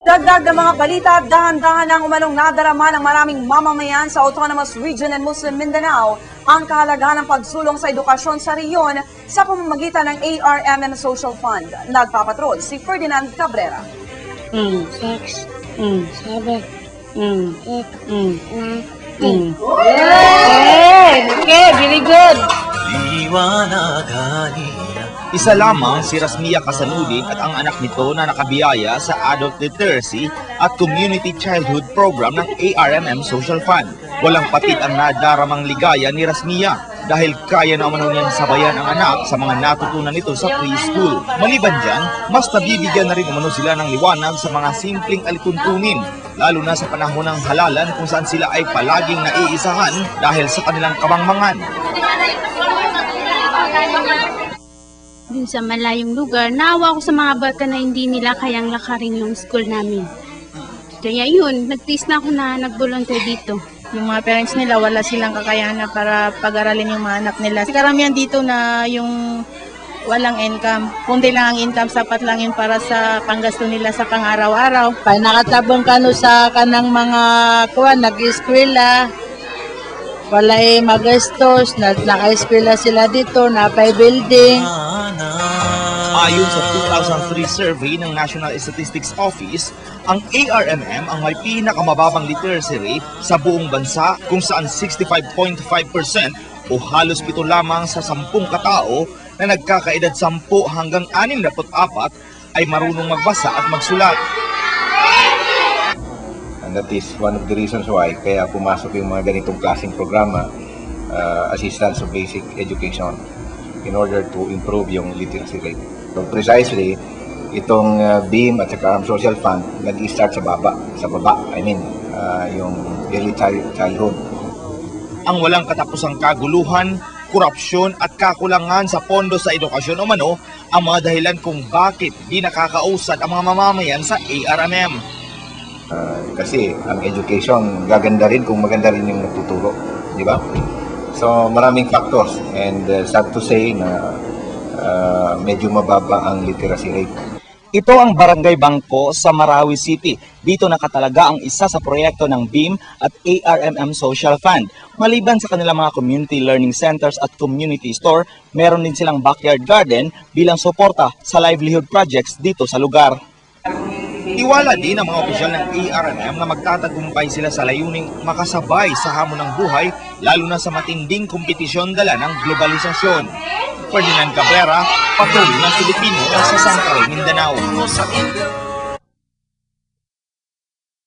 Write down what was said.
Dagdag ng mga balita, dahan-dahan ang umanong nadarama ng maraming mamamayan sa Autonomous Region and Muslim Mindanao ang kahalagahan ng pagsulong sa edukasyon sa riyon sa pamamagitan ng ARMM Social Fund. Nagpapatrol si Ferdinand Cabrera. 6, 7, 8, 9, 10. Isa lamang si Rasmia Kasanudin at ang anak nito na nakabiyaya sa Adult Literacy at Community Childhood Program ng ARMM Social Fund. Walang patid ang nadaramang ligaya ni Rasmia dahil kaya na niyang sabayan ang anak sa mga natutunan nito sa preschool. Maliban dyan, mas nabibigyan na rin umano sila ng liwanag sa mga simpleng alituntunin, lalo na sa panahon ng halalan kung saan sila ay palaging naiisahan dahil sa kanilang kamangmangan. Dun sa malayong lugar, naawa ko sa mga bata na hindi nila kayang lakarin yung school namin. Kaya yun, nag-taste na ako na nag-volunteer dito. Yung mga parents nila, wala silang kakayahan na para pag-aralin yung mga anak nila. Karamihan dito na yung walang income. Kundi lang ang income, sapat lang yun para sa panggasto nila sa pang-araw-araw. pa nakatabong kano sa kanang mga kuan nag-eskwela walay magastos na naka-eskwela sila dito na pay building Ayon sa 2003 survey ng National Statistics Office, ang ARMM ang may pinakamababang literacy rate sa buong bansa kung saan 65.5% o halos pito lamang sa 10 katao na nagkakaedad 10 hanggang 64 ay marunong magbasa at magsulat. And that is one of the reasons why kaya pumasok yung mga ganitong klaseng programa, uh, assistance of basic education in order to improve yung literacy rate. So precisely, itong uh, BEAM at saka Social Fund nag-start sa baba, sa baba, I mean, uh, yung early child, childhood. ang walang katapusang kaguluhan, korupsyon at kakulangan sa pondo sa edukasyon o mano ang mga dahilan kung bakit di nakakausad ang mga mamamayan sa ARMM. Uh, kasi ang education gaganda rin kung maganda rin yung nagtuturo, di ba? So maraming factors and uh, sad to say na uh, medyo mababa ang literacy rate. Ito ang Barangay Bangko sa Marawi City. Dito nakatalaga ang isa sa proyekto ng BEAM at ARMM Social Fund. Maliban sa kanilang mga community learning centers at community store, meron din silang backyard garden bilang suporta sa livelihood projects dito sa lugar. Tiwala din ang mga opisyal ng ARMM na magtatagumpay sila sa layuning makasabay sa hamon ng buhay lalo na sa matinding kompetisyon dala ng globalisasyon. Ferdinand Cabrera, Patuloy ng Pilipino sa Sangkay, Mindanao.